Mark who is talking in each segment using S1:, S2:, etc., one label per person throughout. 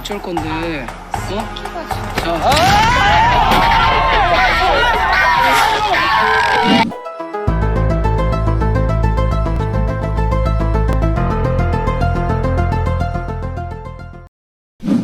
S1: 어쩔 건데? 어?
S2: 키가 진짜
S1: 자,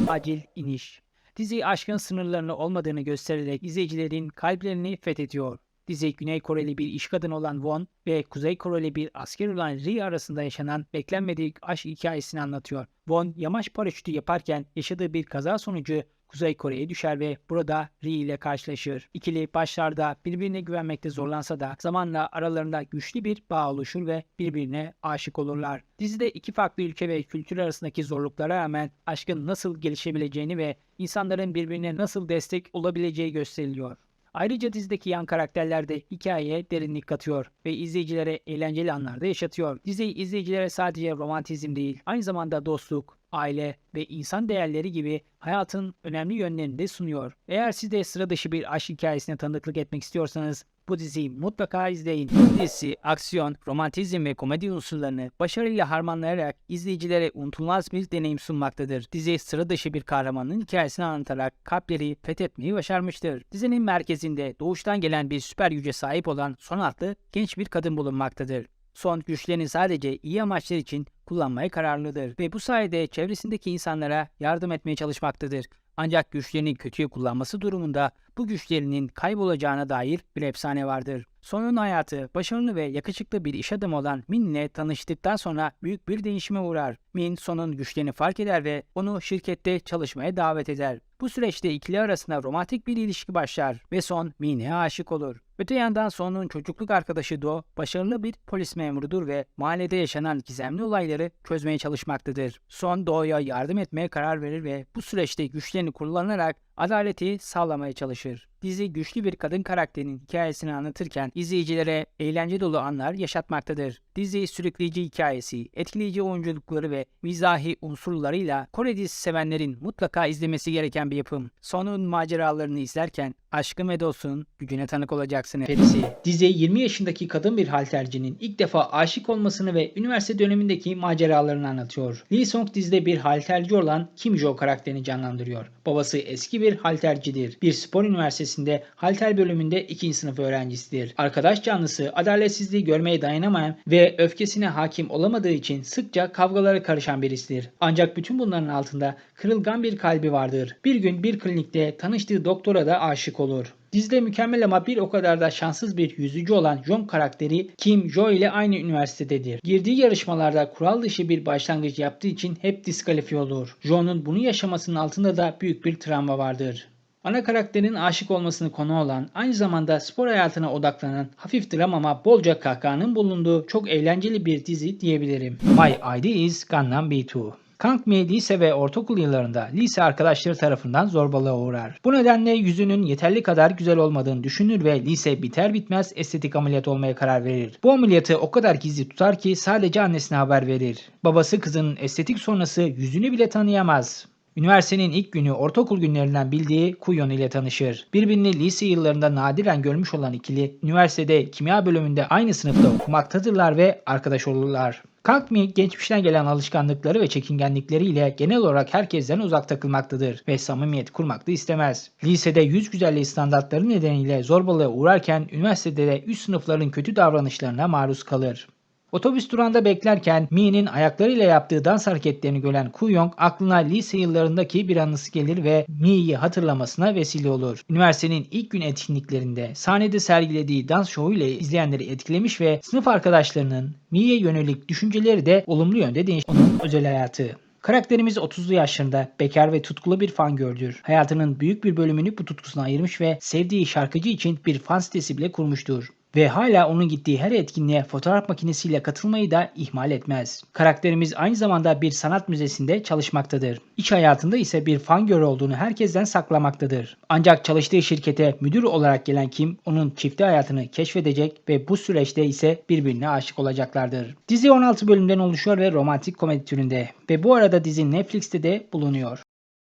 S3: Acil iniş. Dizi aşkın sınırlarını olmadığını göstererek izleyicilerin kalplerini fethediyor. Dizi Güney Koreli bir iş kadını olan Won ve Kuzey Koreli bir asker olan Ri arasında yaşanan beklenmedik aşk hikayesini anlatıyor. Won yamaç paraşütü yaparken yaşadığı bir kaza sonucu Kuzey Kore'ye düşer ve burada Ri ile karşılaşır. İkili başlarda birbirine güvenmekte zorlansa da zamanla aralarında güçlü bir bağ oluşur ve birbirine aşık olurlar. Dizide iki farklı ülke ve kültür arasındaki zorluklara rağmen aşkın nasıl gelişebileceğini ve insanların birbirine nasıl destek olabileceği gösteriliyor. Ayrıca dizideki yan karakterler de hikayeye derinlik katıyor ve izleyicilere eğlenceli anlarda yaşatıyor. Dizi izleyicilere sadece romantizm değil, aynı zamanda dostluk, aile ve insan değerleri gibi hayatın önemli yönlerini de sunuyor. Eğer siz de sıra dışı bir aşk hikayesine tanıklık etmek istiyorsanız bu diziyi mutlaka izleyin. Bu dizi aksiyon, romantizm ve komedi unsurlarını başarıyla harmanlayarak izleyicilere unutulmaz bir deneyim sunmaktadır. Dizi sıra dışı bir kahramanın hikayesini anlatarak kalpleri fethetmeyi başarmıştır. Dizinin merkezinde doğuştan gelen bir süper güce sahip olan Son adlı genç bir kadın bulunmaktadır. Son güçlerini sadece iyi amaçlar için kullanmaya kararlıdır ve bu sayede çevresindeki insanlara yardım etmeye çalışmaktadır. Ancak güçlerini kötüye kullanması durumunda bu güçlerinin kaybolacağına dair bir efsane vardır. Sonun hayatı başarılı ve yakışıklı bir iş adamı olan Min ile tanıştıktan sonra büyük bir değişime uğrar. Min Son'un güçlerini fark eder ve onu şirkette çalışmaya davet eder. Bu süreçte ikili arasında romantik bir ilişki başlar ve Son Min'e aşık olur. Öte yandan Son'un çocukluk arkadaşı Do başarılı bir polis memurudur ve mahallede yaşanan gizemli olayları çözmeye çalışmaktadır. Son Do'ya yardım etmeye karar verir ve bu süreçte güçlerini kullanarak adaleti sağlamaya çalışır. Dizi güçlü bir kadın karakterinin hikayesini anlatırken izleyicilere eğlence dolu anlar yaşatmaktadır. Dizi sürükleyici hikayesi, etkileyici oyunculukları ve mizahi unsurlarıyla Kore dizisi sevenlerin mutlaka izlemesi gereken bir yapım. Sonun maceralarını izlerken aşkın ve dostluğun gücüne tanık olacaksınız. Perisi, dizi 20 yaşındaki kadın bir haltercinin ilk defa aşık olmasını ve üniversite dönemindeki maceralarını anlatıyor. Lee Song dizide bir halterci olan Kim Jo karakterini canlandırıyor. Babası eski bir haltercidir. Bir spor üniversitesinde halter bölümünde ikinci sınıf öğrencisidir. Arkadaş canlısı adaletsizliği görmeye dayanamayan ve öfkesine hakim olamadığı için sıkça kavgalara karışan birisidir. Ancak bütün bunların altında kırılgan bir kalbi vardır. Bir gün bir klinikte tanıştığı doktora da aşık olur. Dizide mükemmel ama bir o kadar da şanssız bir yüzücü olan John karakteri Kim Jo ile aynı üniversitededir. Girdiği yarışmalarda kural dışı bir başlangıç yaptığı için hep diskalifiye olur. John'un bunu yaşamasının altında da büyük bir travma vardır. Ana karakterin aşık olmasını konu olan, aynı zamanda spor hayatına odaklanan, hafif dram ama bolca kahkahanın bulunduğu çok eğlenceli bir dizi diyebilirim. My ID is Gangnam B2. Kang Mi lise ve ortaokul yıllarında lise arkadaşları tarafından zorbalığa uğrar. Bu nedenle yüzünün yeterli kadar güzel olmadığını düşünür ve lise biter bitmez estetik ameliyat olmaya karar verir. Bu ameliyatı o kadar gizli tutar ki sadece annesine haber verir. Babası kızının estetik sonrası yüzünü bile tanıyamaz. Üniversitenin ilk günü ortaokul günlerinden bildiği Kuyon ile tanışır. Birbirini lise yıllarında nadiren görmüş olan ikili, üniversitede kimya bölümünde aynı sınıfta okumaktadırlar ve arkadaş olurlar. Kang Mi geçmişten gelen alışkanlıkları ve çekingenlikleriyle genel olarak herkesten uzak takılmaktadır ve samimiyet kurmak da istemez. Lisede yüz güzelliği standartları nedeniyle zorbalığa uğrarken üniversitede de üst sınıfların kötü davranışlarına maruz kalır. Otobüs durağında beklerken Mi'nin ayaklarıyla yaptığı dans hareketlerini gören Kuyong aklına lise yıllarındaki bir anısı gelir ve Mi'yi hatırlamasına vesile olur. Üniversitenin ilk gün etkinliklerinde sahnede sergilediği dans şovu ile izleyenleri etkilemiş ve sınıf arkadaşlarının Mi'ye yönelik düşünceleri de olumlu yönde değişmiş. Onun özel hayatı. Karakterimiz 30'lu yaşlarında bekar ve tutkulu bir fan gördür. Hayatının büyük bir bölümünü bu tutkusuna ayırmış ve sevdiği şarkıcı için bir fan sitesi bile kurmuştur ve hala onun gittiği her etkinliğe fotoğraf makinesiyle katılmayı da ihmal etmez. Karakterimiz aynı zamanda bir sanat müzesinde çalışmaktadır. İç hayatında ise bir fan girl olduğunu herkesten saklamaktadır. Ancak çalıştığı şirkete müdür olarak gelen Kim onun çifti hayatını keşfedecek ve bu süreçte ise birbirine aşık olacaklardır. Dizi 16 bölümden oluşuyor ve romantik komedi türünde ve bu arada dizi Netflix'te de bulunuyor.